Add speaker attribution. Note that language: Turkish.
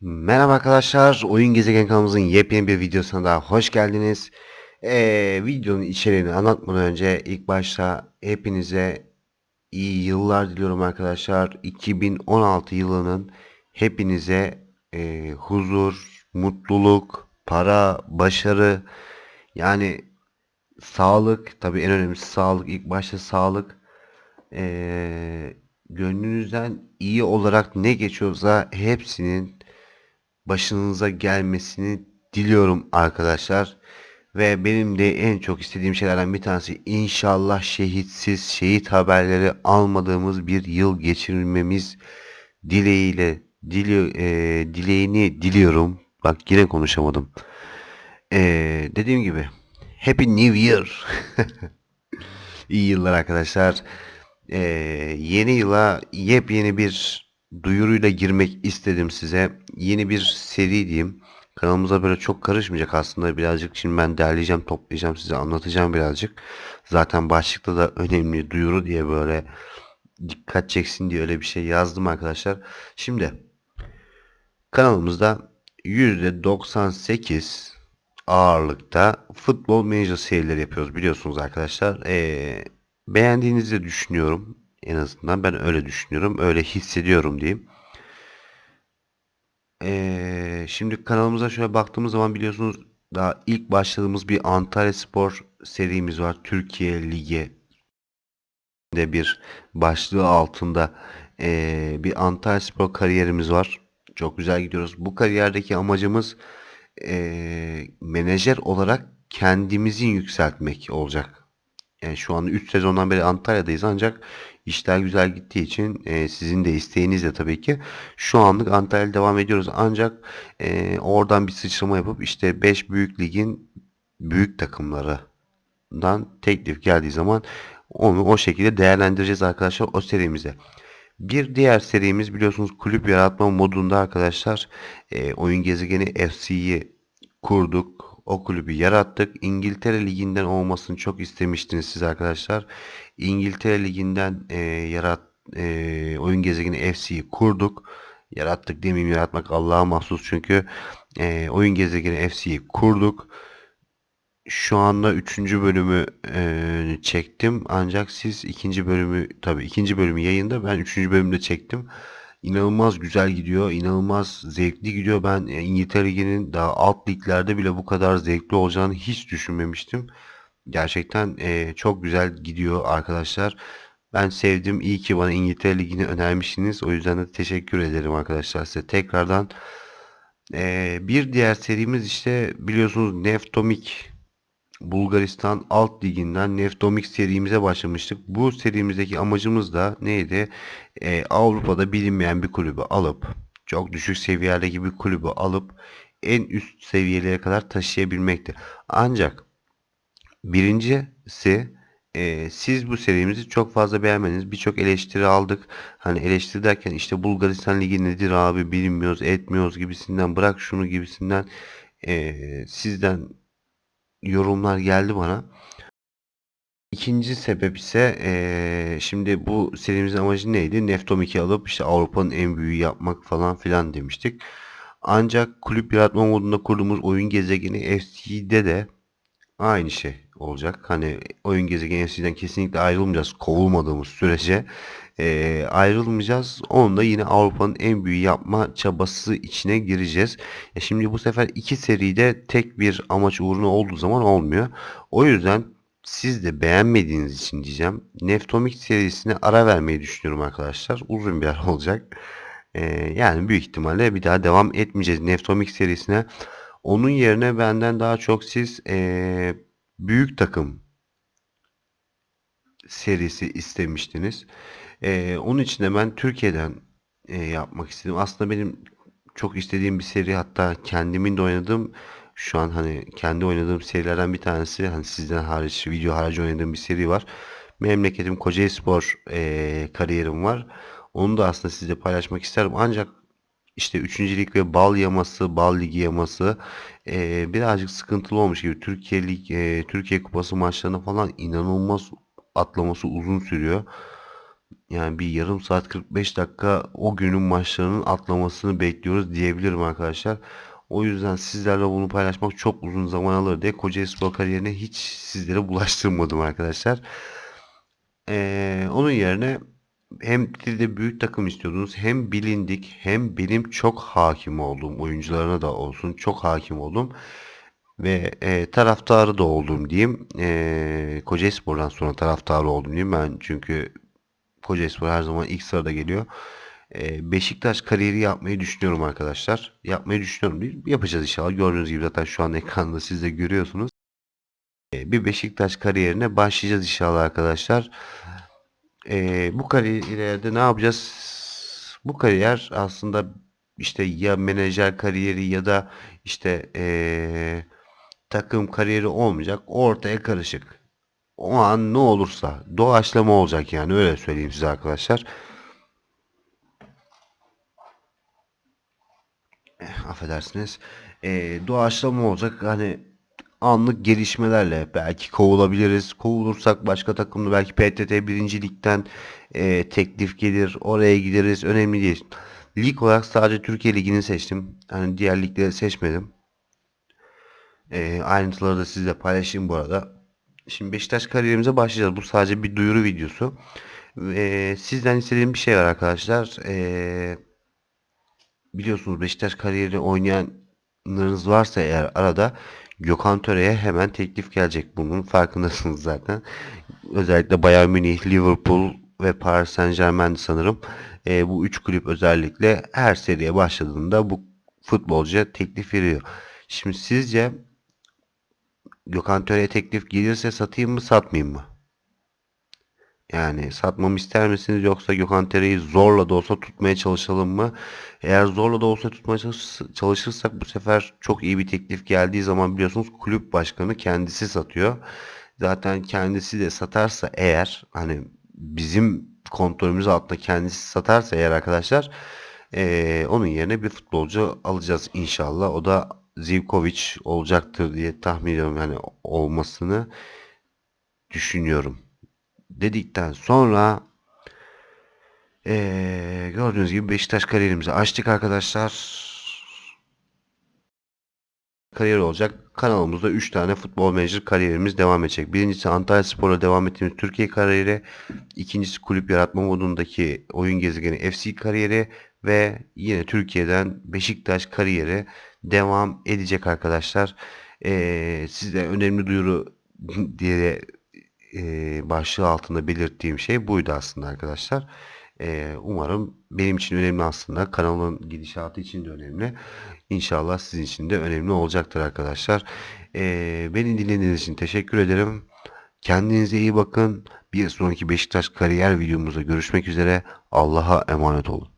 Speaker 1: Merhaba arkadaşlar, Oyun Gezegen kanalımızın yepyeni bir videosuna daha hoş geldiniz. Ee, videonun içeriğini anlatmadan önce ilk başta hepinize iyi yıllar diliyorum arkadaşlar. 2016 yılının hepinize e, huzur, mutluluk, para, başarı yani sağlık tabii en önemlisi sağlık ilk başta sağlık Ee, gönlünüzden iyi olarak ne geçiyorsa hepsinin başınıza gelmesini diliyorum arkadaşlar. Ve benim de en çok istediğim şeylerden bir tanesi inşallah şehitsiz, şehit haberleri almadığımız bir yıl geçirmemiz dileğiyle dili, e, dileğini diliyorum. Bak yine konuşamadım. E, dediğim gibi Happy New Year. İyi yıllar arkadaşlar. E, yeni yıla yepyeni bir duyuruyla girmek istedim size. Yeni bir seri diyeyim. Kanalımıza böyle çok karışmayacak aslında birazcık. Şimdi ben derleyeceğim, toplayacağım size anlatacağım birazcık. Zaten başlıkta da önemli duyuru diye böyle dikkat çeksin diye öyle bir şey yazdım arkadaşlar. Şimdi kanalımızda %98 ağırlıkta futbol manager serileri yapıyoruz biliyorsunuz arkadaşlar. Ee, beğendiğinizi düşünüyorum. En azından ben öyle düşünüyorum. Öyle hissediyorum diyeyim. Ee, şimdi kanalımıza şöyle baktığımız zaman biliyorsunuz daha ilk başladığımız bir Antalya Spor serimiz var. Türkiye Ligi de bir başlığı altında ee, bir Antalya Spor kariyerimiz var. Çok güzel gidiyoruz. Bu kariyerdeki amacımız ee, menajer olarak kendimizin yükseltmek olacak. Yani şu an 3 sezondan beri Antalya'dayız ancak işler güzel gittiği için e, sizin de isteğinizle tabii ki şu anlık Antalya'da devam ediyoruz. Ancak e, oradan bir sıçrama yapıp işte 5 büyük ligin büyük takımlarından teklif geldiği zaman onu o şekilde değerlendireceğiz arkadaşlar o serimize. Bir diğer serimiz biliyorsunuz kulüp yaratma modunda arkadaşlar e, oyun gezegeni FC'yi kurduk. O kulübü yarattık. İngiltere Ligi'nden olmasını çok istemiştiniz siz arkadaşlar. İngiltere Ligi'nden e, yarat e, oyun gezegeni FC'yi kurduk. Yarattık demeyeyim yaratmak Allah'a mahsus çünkü e, oyun gezegeni FC'yi kurduk. Şu anda 3. bölümü e, çektim. Ancak siz ikinci bölümü tabii ikinci bölümü yayında ben 3. bölümde çektim. İnanılmaz güzel gidiyor. inanılmaz zevkli gidiyor. Ben e, İngiltere Ligi'nin daha alt liglerde bile bu kadar zevkli olacağını hiç düşünmemiştim. Gerçekten e, çok güzel gidiyor arkadaşlar. Ben sevdim. İyi ki bana İngiltere Ligi'ni önermişsiniz. O yüzden de teşekkür ederim arkadaşlar size tekrardan. E, bir diğer serimiz işte biliyorsunuz Neftomik Bulgaristan Alt Ligi'nden Neftomik serimize başlamıştık. Bu serimizdeki amacımız da neydi? Ee, Avrupa'da bilinmeyen bir kulübü alıp çok düşük seviyelerdeki bir kulübü alıp en üst seviyelere kadar taşıyabilmekti. Ancak birincisi e, siz bu serimizi çok fazla beğenmediniz. Birçok eleştiri aldık. Hani eleştiri derken işte Bulgaristan Ligi nedir abi bilmiyoruz etmiyoruz gibisinden bırak şunu gibisinden e, sizden yorumlar geldi bana. İkinci sebep ise eee, şimdi bu serimizin amacı neydi? Neftom 2 alıp işte Avrupa'nın en büyüğü yapmak falan filan demiştik. Ancak kulüp yaratma modunda kurduğumuz oyun gezegeni FC'de de aynı şey olacak. Hani oyun gezegeni FC'den kesinlikle ayrılmayacağız kovulmadığımız sürece e, ayrılmayacağız. Onda yine Avrupa'nın en büyüğü yapma çabası içine gireceğiz. Ya şimdi bu sefer iki seride tek bir amaç uğruna olduğu zaman olmuyor. O yüzden siz de beğenmediğiniz için diyeceğim. Neftomik serisine ara vermeyi düşünüyorum arkadaşlar. Uzun bir ara olacak. E, yani büyük ihtimalle bir daha devam etmeyeceğiz Neftomik serisine. Onun yerine benden daha çok siz e, büyük takım serisi istemiştiniz. Ee, onun için de ben Türkiye'den e, yapmak istedim. Aslında benim çok istediğim bir seri hatta kendimin de oynadığım şu an hani kendi oynadığım serilerden bir tanesi hani sizden hariç video harici oynadığım bir seri var. Memleketim Kocaelispor e, kariyerim var. Onu da aslında sizle paylaşmak isterim. Ancak işte 3. lig ve bal yaması, bal ligi yaması e, birazcık sıkıntılı olmuş gibi. Türkiye Lig, e, Türkiye Kupası maçlarına falan inanılmaz atlaması uzun sürüyor. yani bir yarım saat 45 dakika o günün maçlarının atlamasını bekliyoruz diyebilirim arkadaşlar. O yüzden sizlerle bunu paylaşmak çok uzun zaman alır diye Kocaelispor kariyerine hiç sizlere bulaştırmadım arkadaşlar. Ee, onun yerine hem de büyük takım istiyordunuz hem bilindik hem benim çok hakim olduğum oyuncularına da olsun çok hakim oldum ve e, taraftarı da oldum diyeyim. E, Kocaelispor'dan sonra taraftarı oldum diyeyim ben çünkü Kocaelispor her zaman ilk sırada geliyor. E, Beşiktaş kariyeri yapmayı düşünüyorum arkadaşlar. Yapmayı düşünüyorum değil. Yapacağız inşallah. Gördüğünüz gibi zaten şu an ekranda siz de görüyorsunuz. E, bir Beşiktaş kariyerine başlayacağız inşallah arkadaşlar. E, bu kariyerde ne yapacağız? Bu kariyer aslında işte ya menajer kariyeri ya da işte e, takım kariyeri olmayacak. Ortaya karışık. O an ne olursa doğaçlama olacak yani öyle söyleyeyim size arkadaşlar. Eh, affedersiniz. E, doğaçlama olacak hani anlık gelişmelerle belki kovulabiliriz. Kovulursak başka takımda belki PTT 1. Lig'den e, teklif gelir. Oraya gideriz. Önemli değil. Lig olarak sadece Türkiye Ligi'ni seçtim. Yani diğer ligleri seçmedim. E, ayrıntıları da sizle paylaşayım bu arada. Şimdi Beşiktaş kariyerimize başlayacağız. Bu sadece bir duyuru videosu. E, sizden istediğim bir şey var arkadaşlar. E, biliyorsunuz Beşiktaş kariyeri oynayanlarınız varsa eğer arada Gökhan Töre'ye hemen teklif gelecek. Bunun farkındasınız zaten. Özellikle Bayern Münih, Liverpool ve Paris Saint Germain sanırım. E, bu üç kulüp özellikle her seriye başladığında bu futbolcuya teklif veriyor. Şimdi sizce Gökhan Töre'ye teklif gelirse satayım mı satmayayım mı? Yani satmamı ister misiniz yoksa Gökhan Töre'yi zorla da olsa tutmaya çalışalım mı? Eğer zorla da olsa tutmaya çalışırsak bu sefer çok iyi bir teklif geldiği zaman biliyorsunuz kulüp başkanı kendisi satıyor. Zaten kendisi de satarsa eğer hani bizim kontrolümüz altında kendisi satarsa eğer arkadaşlar ee, onun yerine bir futbolcu alacağız inşallah. O da Zivkovic olacaktır diye tahmin ediyorum yani olmasını düşünüyorum. Dedikten sonra ee, gördüğünüz gibi Beşiktaş kariyerimizi açtık arkadaşlar. Kariyer olacak. Kanalımızda 3 tane futbol menajer kariyerimiz devam edecek. Birincisi Antalya Spor'la devam ettiğimiz Türkiye kariyeri. İkincisi kulüp yaratma modundaki oyun gezegeni FC kariyeri. Ve yine Türkiye'den Beşiktaş kariyeri devam edecek arkadaşlar. Ee, size önemli duyuru diye e, başlığı altında belirttiğim şey buydu aslında arkadaşlar. E, umarım benim için önemli aslında. Kanalın gidişatı için de önemli. İnşallah sizin için de önemli olacaktır arkadaşlar. E, beni dinlediğiniz için teşekkür ederim. Kendinize iyi bakın. Bir sonraki Beşiktaş kariyer videomuzda görüşmek üzere. Allah'a emanet olun.